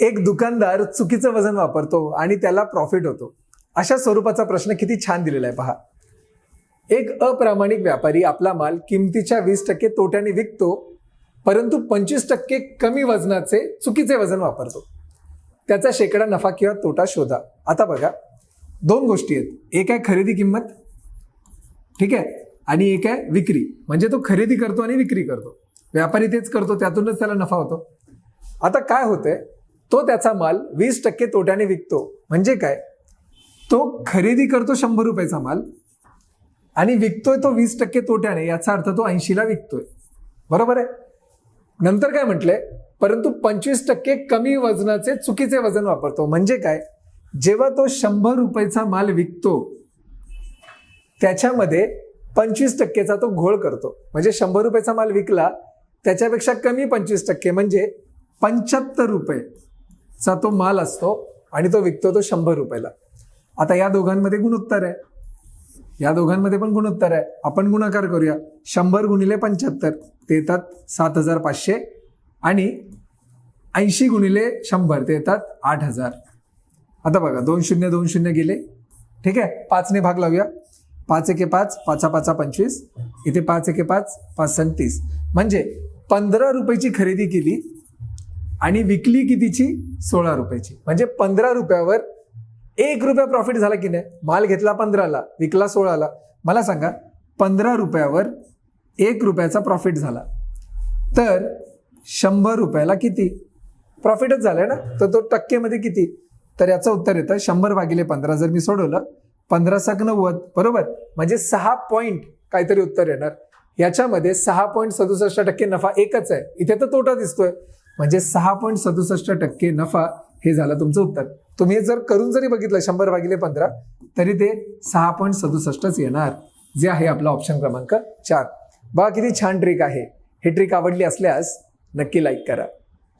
एक दुकानदार चुकीचं वजन वापरतो आणि त्याला प्रॉफिट होतो. अशा स्वरूपाचा प्रश्न किती छान दिलेला आहे पहा. एक अप्रामाणिक व्यापारी आपला माल किमतीच्या वीस टक्के तोट्याने विकतो परंतु पंचवीस टक्के कमी वजनाचे चुकीचे वजन वापरतो. त्याचा शेकडा नफा किंवा तोटा शोधा. आता बघा दोन गोष्टी आहेत. एक आहे खरेदी किंमत ठीक आहे? आणि एक आहे विक्री. म्हणजे तो खरेदी करतो आणि विक्री करतो. व्यापारी तेच करतो त्यातूनच त्याला नफा होतो. आता काय होतंय? तो त्याचा माल वीस टक्के तोट्याने विकतो. म्हणजे काय? तो खरेदी करतो शंभर रुपयाचा माल आणि विकतोय तो वीस टक्के तोट्याने याचा अर्थ तो ऐंशीला विकतोय. बरोबर आहे? नंतर काय म्हटलंय परंतु पंचवीस टक्के कमी वजनाचे चुकीचे वजन वापरतो. म्हणजे काय? जेव्हा तो शंभर रुपयाचा माल विकतो त्याच्यामध्ये पंचवीस टक्केचा तो घोळ करतो. म्हणजे शंभर रुपयाचा माल विकला त्याच्यापेक्षा कमी पंचवीस टक्के म्हणजे पंच्याहत्तर रुपये. चा तो माल असतो आणि तो विकतो तो शंभर रुपयाला. आता या दोघांमध्ये गुणोत्तर आहे. या दोघांमध्ये पण गुणोत्तर आहे. आपण गुणाकार करूया. शंभर गुणिले पंच्याहत्तर ते येतात सात हजार पाचशे आणि ऐंशी गुणिले शंभर ते येतात आठ हजार. आता बघा दोन शून्य दोन शून्य गेले. ठीक आहे? पाचने भाग लावूया. पाच एके पाच पाचा पाचा पंचवीस. इथे पाच एके पाच पाच सन तीस. म्हणजे पंधरा रुपयाची खरेदी केली आणि विकली कितीची? सोळा रुपयाची. म्हणजे पंधरा रुपयावर एक रुपया प्रॉफिट झाला की नाही? माल घेतला पंधराला विकला सोळाला. मला सांगा पंधरा रुपयावर एक रुपयाचा प्रॉफिट झाला. तर शंभर रुपयाला किती? प्रॉफिटच झालंय ना? तर तो टक्केमध्ये किती? तर याचं उत्तर येतं शंभर भागिले पंधरा जर मी सोडवलं पंधरा साक नव्वद बरोबर? म्हणजे सहा पॉईंट काहीतरी उत्तर येणार. याच्यामध्ये सहा पॉईंट सदुसष्ट टक्के नफा एकच आहे. इथे तर तोटा दिसतोय. म्हणजे सहा पॉईंट सदुसष्ट टक्के नफा हे झालं तुमचं उत्तर. तुम्ही जर करून जरी बघितलं शंभर भागिले पंधरा तरी ते सहा पॉईंट सदुसष्टच येणार जे आहे आपला ऑप्शन क्रमांक चार. बघा किती छान ट्रिक आहे. ही ट्रिक आवडली असल्यास नक्की लाईक करा.